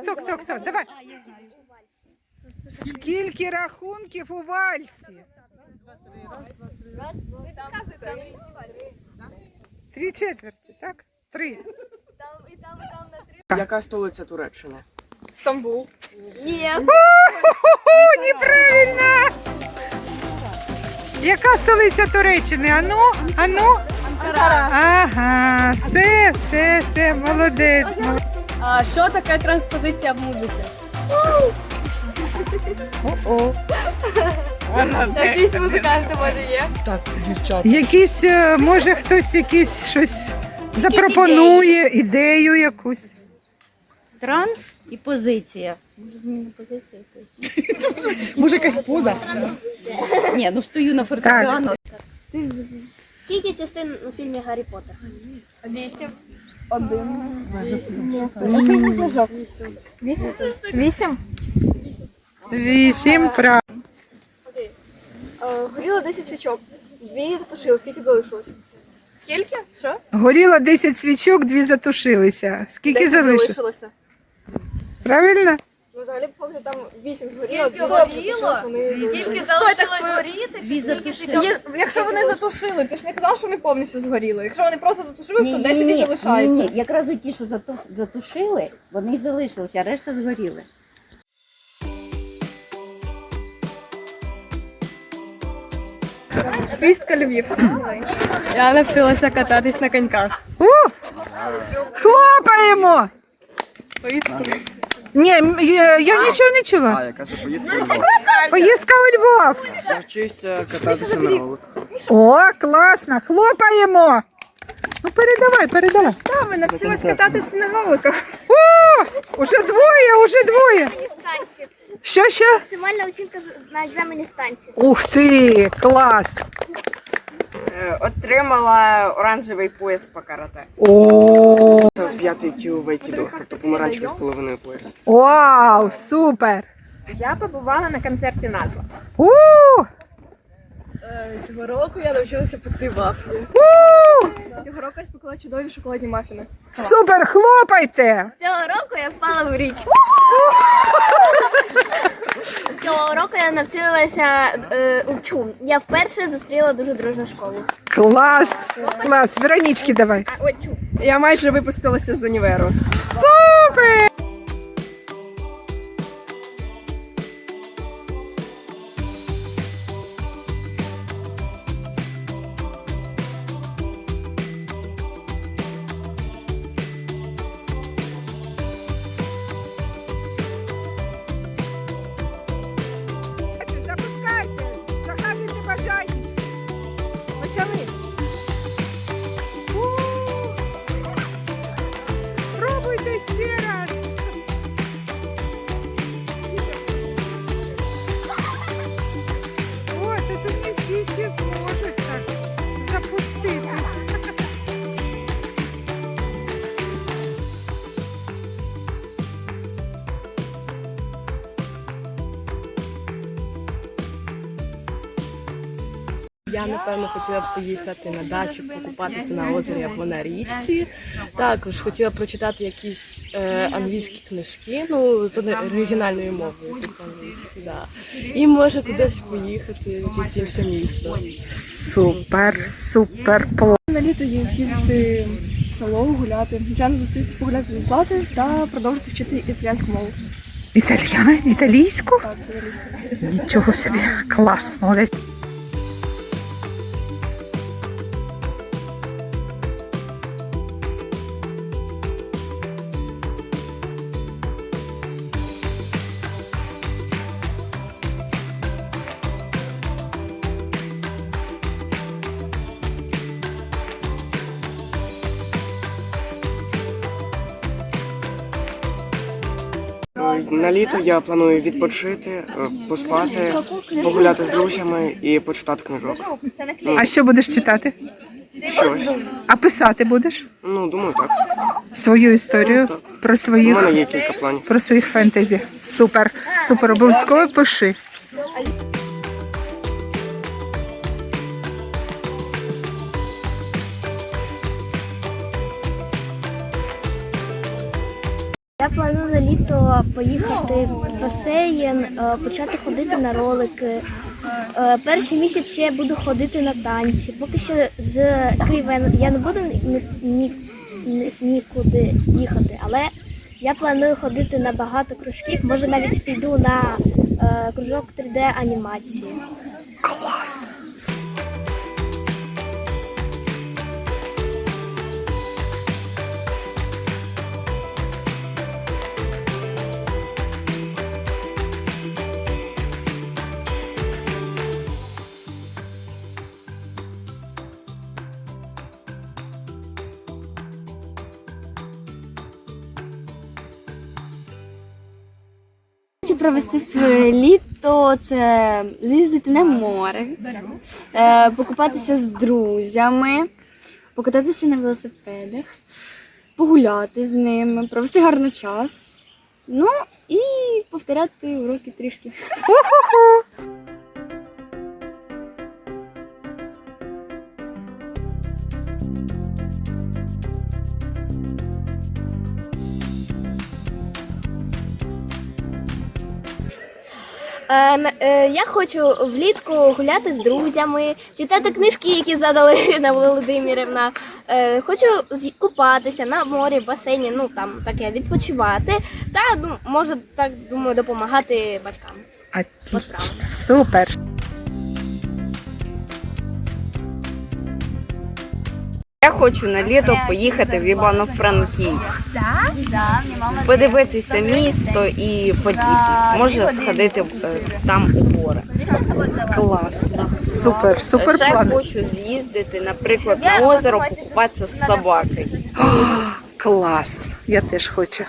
Тук, тук, тук, давай. Скільки рахунків у вальсі? Три четверті, так? Три. Яка столиця Туреччини? Стамбул. О, неправильно! Яка столиця Туреччини? Ану, ану. Анкара. Ага, все, все, все, молодець. молодець. А що таке транспозиція в музиці? О-о. Якісь музиканти може є. Так, дівчата. Якісь, е, може, хтось якісь щось запропонує, ідею якусь. Транс і позиція. Може якась поза? Ні, ну стою на фортепіано. Скільки частин у фільмі Гаррі Поттер? Вісім. Один. Вісім. Вісім. Вісім? Вісім прав. Горіло 10 свічок. Дві затушили. Скільки залишилось? Скільки? Що? Горіло 10 свічок, дві затушилися. Скільки 10 залишилося. Правильно? Взагалі, поки там вісім згоріло, вони Скільки залишилось горіти? Є- Якщо вони затушили, ти ж не казав, що вони повністю згоріли. Якщо вони просто затушили, то 10 і залишається. ні, якраз ті, що зату- затушили, вони й залишилися, а решта згоріли. Містка Львів. Я навчилася кататись на коньках. Хлопаємо! Ні, я, я нічого не чула. А, яка ж поїздка? у Львов. Поїздка у Львов. Навчуся кататися на роликах. О, класно, хлопаємо. Ну передавай, передавай. Саме навчилась кататися на голиках. О, уже двоє, уже двоє. Станції. Що, що? Максимальна оцінка з- на екзамені станції. Ух ти, клас. Е, Отримала оранжевий пояс по карате. О, Це п'ятий кіл в айкідо, тобто помаранчевий з половиною пояс. вау, супер. Я побувала на концерті назва. У, Цього року я навчилася пекти вафлі. у, Цього року я спекла чудові шоколадні мафіни. супер, хлопайте. Цього року я впала в річ. Цього року я навчилася е, учу. Я вперше зустріла дуже дружну школу. Клас, клас. Веронічки давай. А, учу. Я майже випустилася з універу. Супер. Я напевно хотіла б поїхати на дачу, покупатися на озері або на річці. Також хотіла б прочитати якісь е, англійські книжки, ну з оригінальною мовою, да. І може кудись поїхати, в якесь інше місто. Супер, супер. На літо є з'їздити в село, гуляти. Звичайно, зустрітися, погуляти зі Златою та продовжити вчити італійську мову. Італійську? Так, італійську. Нічого собі, клас, молодець. На літо я планую відпочити, е, поспати, погуляти з друзями і почитати книжок. А що будеш читати? Щось. А писати будеш? Ну, думаю, так. Свою історію про У своїх мене є кілька планів. про своїх фентезі. Супер, супер, обов'язково пиши. Я планую на літо поїхати в басейн, е, почати ходити на ролики. Е, Перший місяць ще буду ходити на танці. Поки що з Києва я не буду ні, ні, ні- нікуди їхати, але я планую ходити на багато кружків. Може навіть піду на е, кружок 3D анімації. Клас! Провести своє літо, це з'їздити на море, е, покупатися з друзями, покататися на велосипедах, погуляти з ними, провести гарний час. Ну і повторяти уроки трішки. Я хочу влітку гуляти з друзями, читати книжки, які задали Ірина Володимирівна. Е, хочу купатися на морі, в басейні, ну там таке відпочивати. Та ну, можу так думаю допомагати батькам. А, Супер! Я хочу на літо поїхати в Івано-Франківськ. Подивитися місто і подібне. Може сходити е, там у гори. Класно! Супер, супер Ще план. хочу з'їздити, наприклад, на озеро, покупатися з собакою. Клас! Я теж хочу.